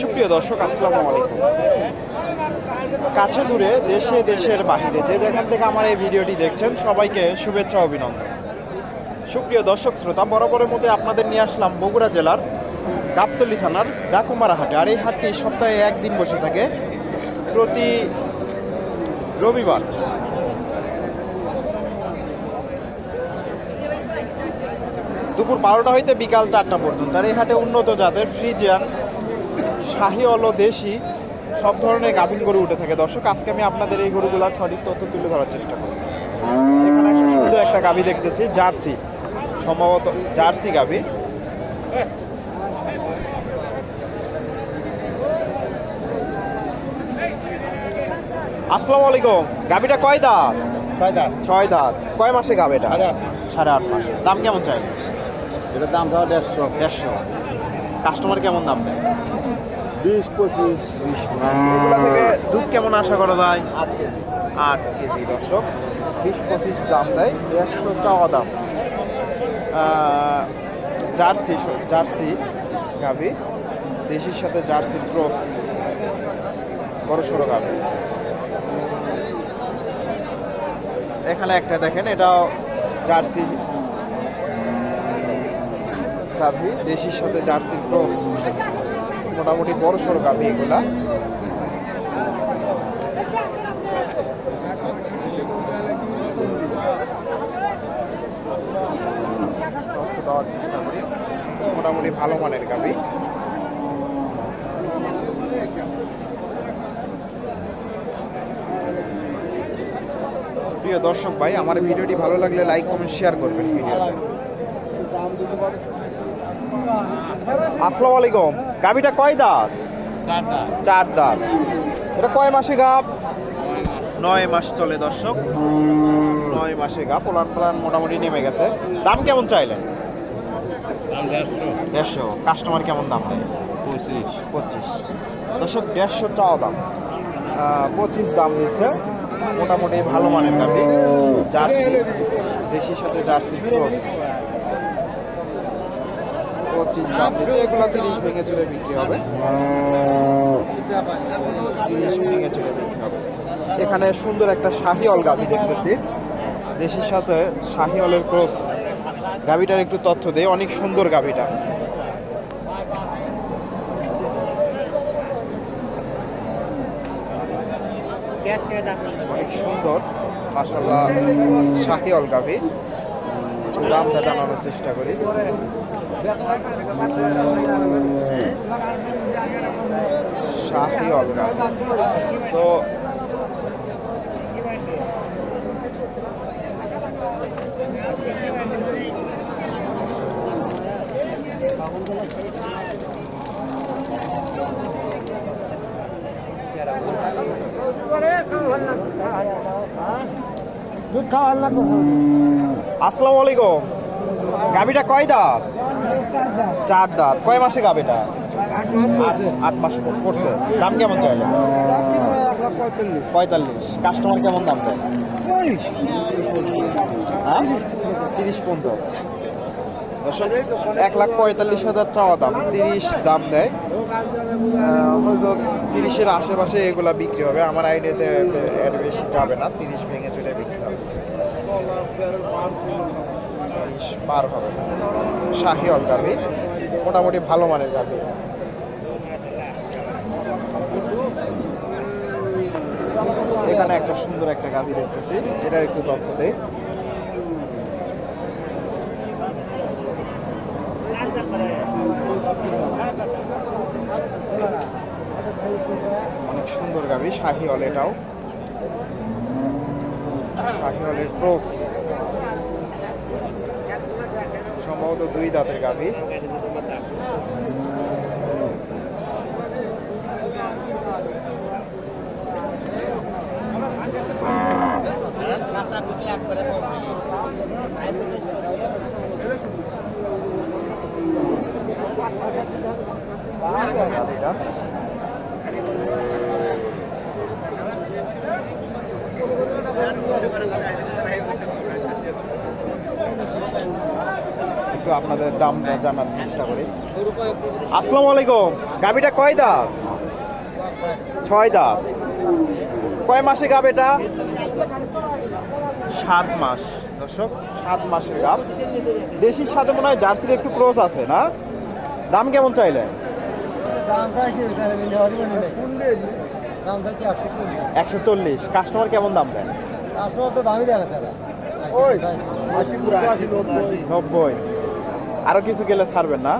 সুপ্রিয় দর্শক, আসসালামু আলাইকুম। কাছে দূরে দেশে দেশের বাহিরে যে যেখান থেকে আমার এই ভিডিওটি দেখছেন, সবাইকে শুভেচ্ছা, অভিনন্দন। সুপ্রিয় দর্শক, শ্রোতা, বরাবরের মধ্যে আপনাদের নিয়ে আসলাম বগুড়া জেলার গাবতলি থানার ডাকুমারা হাটে আর এই হাটটি সপ্তাহে একদিন বসে থাকে। প্রতি রবিবার দুপুর বারোটা হইতে বিকাল চারটা পর্যন্ত। আর এই হাটে উন্নত জাতের ফ্রিজিয়ান শাহি অল দেশি সব ধরনের গাভিন গরু উঠে থাকে। দর্শক আজকে আমি আপনাদের এই গরুগুলোর সঠিক তথ্য তুলে ধরার চেষ্টা করব। এখানে একটা সুন্দর একটা গাভি দেখতেছি জার্সি। সম্ভবত জার্সি গাভি। আসসালামু আলাইকুম। গাভিটা কয় দাঁত? ছয় দাঁত। ছয় দাঁত। কয় মাসে আট। সাড়ে আট মাসে। দাম কেমন চাই? এটার দাম ধর দেড়শো দেড়শো। কাস্টমার কেমন দাম দেয়? বিশ পঁচিশ। বিশ এগুলো থেকে দুধ কেমন আশা করা যায়? আট কেজি। আট কেজি দর্শক। বিশ পঁচিশ দাম দেয় দেড়শো চাওয়া দাম। জার্সি জার্সি গাভি। দেশির সাথে জার্সির ক্রস। বড় সড়ো গাভি। এখানে একটা দেখেন এটাও জার্সি। গাভি দেশির সাথে জার্সি ক্রস, মোটামুটি বড় সড়ো গাভি এগুলা। মোটামুটি ভালো মানের গাবি প্রিয় দর্শক ভাই, আমার ভিডিওটি ভালো লাগলে লাইক, কমেন্ট, শেয়ার করবেন ভিডিওতে। আসসালামু আলাইকুম। গাবিটা কয় দাঁত? চার দাঁত। এটা কয় মাসে গাব নয় মাস চলে দর্শক। নয় মাসে গা পোলান পোলান মোটামুটি নেমে গেছে। দাম কেমন চাইলেন? দেড়শো। কাস্টমার কেমন দাম দেয়? পঁচিশ। পঁচিশ। দর্শক দেড়শো চাওয়া দাম। পঁচিশ দাম দিচ্ছে। মোটামুটি ভালো মানের গাড়ি জার্সি। দেশির সাথে জার্সি ক্রস। পঁচিশ দিচ্ছে এগুলো তিরিশ ভেঙে চলে বিক্রি হবে। তিরিশ ভেঙে চলে বিক্রি হবে। এখানে সুন্দর একটা শাহি অল গাভি দেখতেছি। দেশির সাথে শাহি অলের ক্রস। গাভিটার একটু তথ্য দেয় অনেক সুন্দর গাভিটা অনেক সুন্দর মাসাল্লাহ শাহিওল গাভি একটু দামটা জানানোর চেষ্টা করি। শাহিওল গাভি তো আসসালামু আলাইকুম। গাভিটা কয় দাঁত চার দাঁত। কয় মাসে গাভিটা আট মাস পর- পড়ছে। দাম কেমন চাইলে? পঁয়তাল্লিশ। কাস্টমার কেমন দাম দেয় হ্যাঁ? তিরিশ পর্যন্ত। এক লাখ পঁয়তাল্লিশ হাজার চাওয়া দাম। তিরিশ দাম দেয়। হয়তো তিরিশের আশেপাশে এগুলা বিক্রি হবে। আমার আইডিয়াতে এর বেশি যাবে না। তিরিশ ভেঙে চলে বিক্রি হবে। তিরিশ পার হবে না। শাহিওল গাভি মোটামুটি ভালো মানের গাভি। এখানে একটা সুন্দর একটা গাভি দেখতেছি, এটার একটু তথ্য দেই। অনেক সুন্দর গাভি, শাহিওল এটাও। শাহিওলের ক্রস সম্ভবত দুই দাঁতের গাভি। গাভিটা। একটু আপনাদের দাম জানার চেষ্টা করি। আসসালামু আলাইকুম। গাবিটা কয় দাঁত ছয় দাঁত কয় মাসে গাব এটা? সাত মাস। দর্শক সাত মাসের গাব। দেশির সাথে মনে হয় জার্সির একটু ক্রস আছে না? দাম কেমন চাইলে? একশো চল্লিশ। কাস্টমার কেমন দাম দেয়? আসলে তো দামই দেয় না তারা। নব্বই। আরও কিছু গেলে ছাড়বেন না।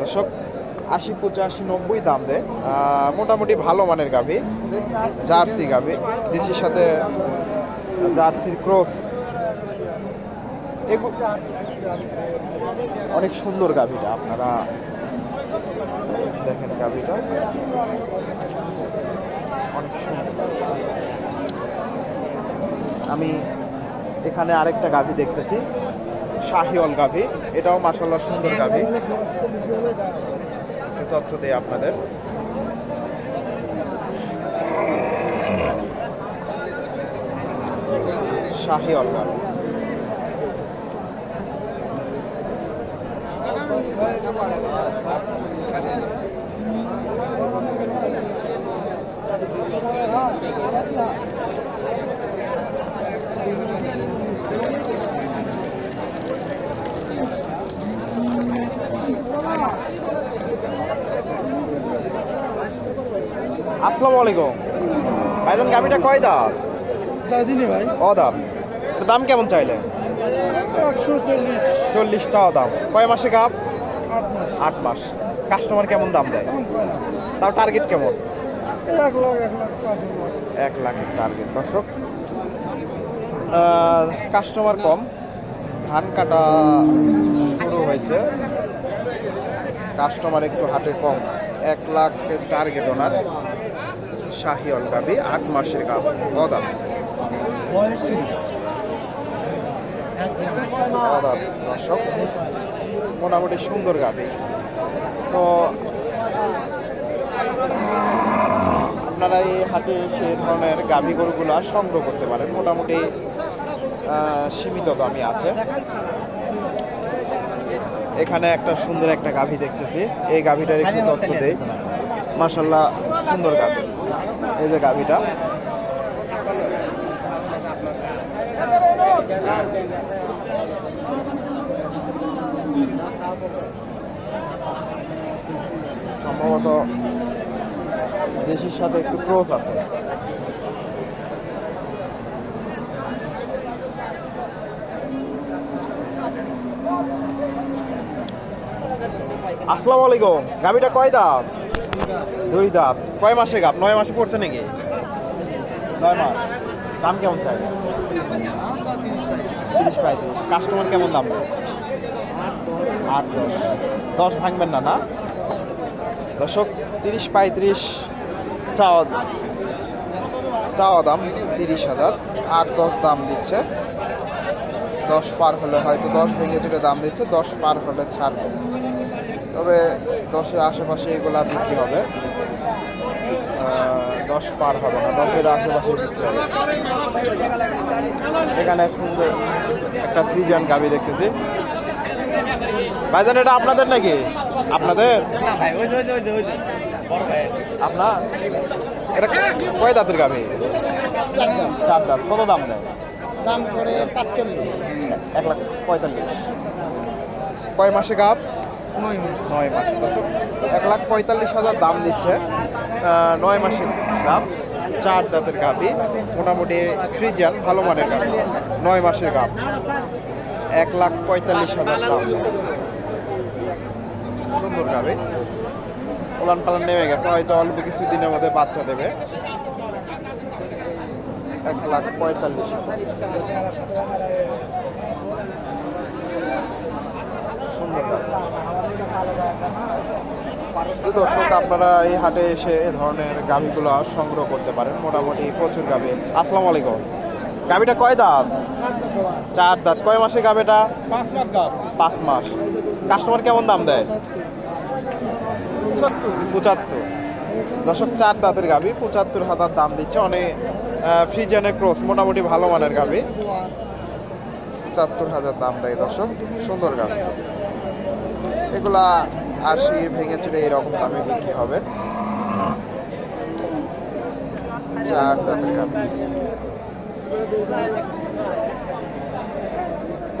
দর্শক, আশি পঁচাশি নব্বই দাম দেয় মোটামুটি ভালো মানের গাভি, জার্সি গাভি, দেশির সাথে জার্সির ক্রস। অনেক সুন্দর গাভিটা আপনারা দেখেন গাভিটা। অনেক সুন্দর। আমি এখানে আরেকটা গাভি দেখতেছি। শাহিওয়াল গাভি। এটাও মাসাল্লাহ সুন্দর গাভি। তথ্য দেই আপনাদের। শাহিওয়াল গাভি। আসসালামু আলাইকুম। ভাইজান গাভিটা কয় দাম চাইছিনি ভাই। ও দাম দাম কেমন চাইলে? একশো চল্লিশ। চল্লিশ টাকা দাম। কয় মাসে গাভ আট মাস। কাস্টমার কেমন দাম দেয়? তাও টার্গেট কেমন? এক লাখ এক লাখ এক লাখের টার্গেট দর্শক কাস্টমার কম। ধান কাটা শুরু হয়েছে। কাস্টমার একটু হাটে কম। এক লাখের টার্গেট ওনার শাহিওয়াল গাবি আট মাসের গাব অদাম বয়স দর্শক, মোটামুটি সুন্দর গাবি। তো, আপনারা এই হাটে সে ধরনের গাভী গরুগুলো সংগ্রহ করতে পারেন। মোটামুটি সীমিত দামই আছে। এখানে একটা সুন্দর একটা গাভী দেখতেছি। এই গাভীটার একটু তথ্য দেই। মাসাল্লাহ সুন্দর গাভী এই যে গাভীটা। সম্ভবত দেশির সাথে একটু ক্রস আছে। আসসালামু আলাইকুম গাভিটা কয় দাঁত? দুই দাঁত। কয় মাসে গাপ নয় মাসে পড়ছে নাকি? নয় মাস। দাম কেমন চাই? তিরিশ পঁয়ত্রিশ। কাস্টমার কেমন দাম? আট দশ। দশ ভাঙবেন না না? দর্শক, তিরিশ পঁয়ত্রিশ চাওয়া চাওয়া দাম তিরিশ হাজার। আট দশ দাম দিচ্ছে। দশ পার হলে হয়তো দশ ভেঙে চুরে দাম দিচ্ছে, দশ পার হলে ছাড়বে। তবে দশের আশেপাশে এগুলা বিক্রি হবে। দশ পার হবে না দশের আশেপাশে বিক্রি হবে। এখানে সুন্দর একটা ফ্রিজিয়ান গাবি দেখতেছি। ভাইজান এটা আপনাদের নাকি? আপনাদের? আপনার? এটা কয় দাঁতের গাভি? চার দাঁত। কত দাম দেয়? দাম করে পাঁচচল্লিশ। এক লাখ পঁয়তাল্লিশ। কয় মাসে গাভ? নয় মাস। নয় মাস। এক লাখ পঁয়তাল্লিশ হাজার দাম দিচ্ছে নয় মাসের গাভ চার দাঁতের গাভি মোটামুটি ফ্রিজিয়ান, ভালো মানের গাভি নয় মাসের গাভ এক লাখ পঁয়তাল্লিশ হাজার দাম। সুন্দর গাভি উলান পালান নেমে গেছে, হয়তো অল্প কিছু দিনের মধ্যে বাচ্চা দেবে। এক লাখ পঁয়তাল্লিশ হাজার সুন্দর গাভি তো দর্শক আপনারা এই হাটে এসে এ ধরনের গাভিগুলো সংগ্রহ করতে পারেন। মোটামুটি প্রচুর গাভি। আসসালামু আলাইকুম। গাভিটা কয় দাঁত? চার দাঁত। কয় মাসে গাভিটা? পাঁচ দাম পাঁচ মাস। কাস্টমার কেমন দাম দেয়? পঁচাত্তর। পঁচাত্তর। দর্শক চার দাঁতের গাভি পঁচাত্তর হাজার দাম দিচ্ছে। অনেক ফ্রিজেনের ক্রস মোটামুটি ভালো মানের গাভি। পঁচাত্তর হাজার দাম দেয় দর্শক। সুন্দর গাভি। এগুলা আশি ভেঙে চুরে এরকম দামে বিক্রি হবে? চার দাঁতের গাভি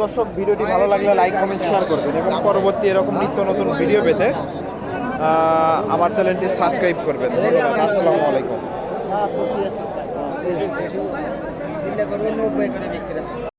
দর্শক ভিডিওটি ভালো লাগলে লাইক কমেন্ট শেয়ার করবেন এবং পরবর্তী এরকম নিত্য নতুন ভিডিও পেতে আহ, আমার চ্যানেলটি সাবস্ক্রাইব করবেন। আসসালামু আলাইকুম।